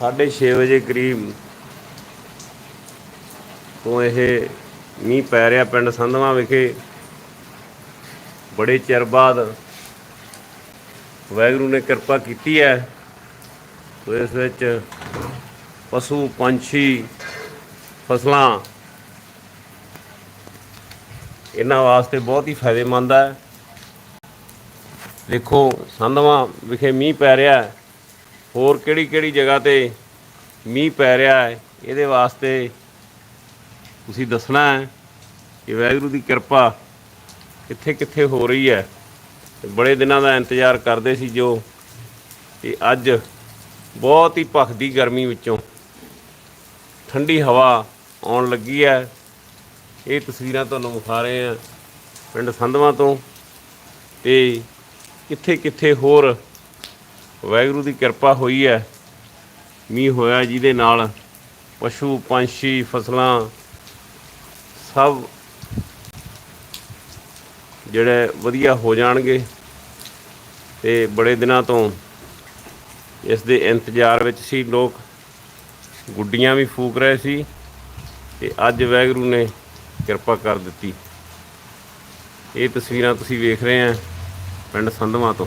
6:30 ਵਜੇ ਕਰੀਬ ਤੋਂ ਇਹ ਮੀਂਹ ਪੈ ਰਿਹਾ ਪਿੰਡ ਸੰਧਵਾ ਵਿਖੇ। ਬੜੇ ਚਿਰ ਬਾਅਦ ਵਾਹਿਗੁਰੂ ਨੇ ਕਿਰਪਾ ਕੀਤੀ ਹੈ। ਤੋ ਇਸ ਵਿੱਚ ਪਸ਼ੂ, ਪੰਛੀ, ਫਸਲਾਂ ਇਹਨਾਂ ਵਾਸਤੇ ਬਹੁਤ ਹੀ ਫਾਇਦੇਮੰਦ ਹੈ। ਦੇਖੋ, ਸੰਧਵਾ ਵਿਖੇ ਮੀਂਹ ਪੈ ਰਿਹਾ ਹੈ। ਹੋਰ ਕਿਹੜੀ ਕਿਹੜੀ ਜਗ੍ਹਾ ਤੇ ਮੀਂਹ ਪੈ ਰਿਹਾ ਹੈ, ਇਹਦੇ ਵਾਸਤੇ ਤੁਸੀਂ ਦੱਸਣਾ ਹੈ ਕਿ ਵਾਹਿਗੁਰੂ ਦੀ ਕਿਰਪਾ ਕਿੱਥੇ ਕਿੱਥੇ ਹੋ ਰਹੀ ਹੈ। ਤੇ ਬੜੇ ਦਿਨਾਂ ਦਾ ਇੰਤਜ਼ਾਰ ਕਰਦੇ ਸੀ ਜੋ ਕਿ ਅੱਜ ਬਹੁਤ ਹੀ ਭਖਦੀ ਗਰਮੀ ਵਿੱਚੋਂ ਠੰਡੀ ਹਵਾ ਆਉਣ ਲੱਗੀ ਹੈ। ਇਹ ਤਸਵੀਰਾਂ ਤੁਹਾਨੂੰ ਵਿਖਾ ਰਹੇ ਹਾਂ ਪਿੰਡ ਸੰਧਵਾ ਤੋਂ। ਤੇ ਕਿੱਥੇ ਕਿੱਥੇ ਹੋਰ ਵਾਹਿਗੁਰੂ ਦੀ ਕਿਰਪਾ ਹੋਈ ਹੈ। ਮੀਂਹ ਹੋਇਆ ਜਿਹਦੇ ਨਾਲ ਪਸ਼ੂ, ਪੰਛੀ, ਫਸਲਾਂ ਸਭ ਜਿਹੜੇ ਵਧੀਆ ਹੋ ਜਾਣਗੇ ਤੇ ਬੜੇ ਦਿਨਾਂ ਤੋਂ ਇਸ ਦੇ ਇੰਤਜ਼ਾਰ ਵਿੱਚ ਸੀ। ਲੋਕ ਗੁੱਡੀਆਂ ਵੀ ਫੂਕ ਰਹੇ ਸੀ ਤੇ ਅੱਜ ਵਾਹਿਗੁਰੂ ਨੇ ਕਿਰਪਾ ਕਰ ਦਿੱਤੀ। ਇਹ ਤਸਵੀਰਾਂ ਤੁਸੀਂ ਵੇਖ ਰਹੇ ਆ ਪਿੰਡ ਸੰਧਵਾ ਤੋਂ।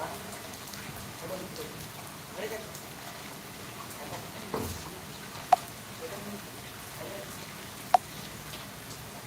ครับ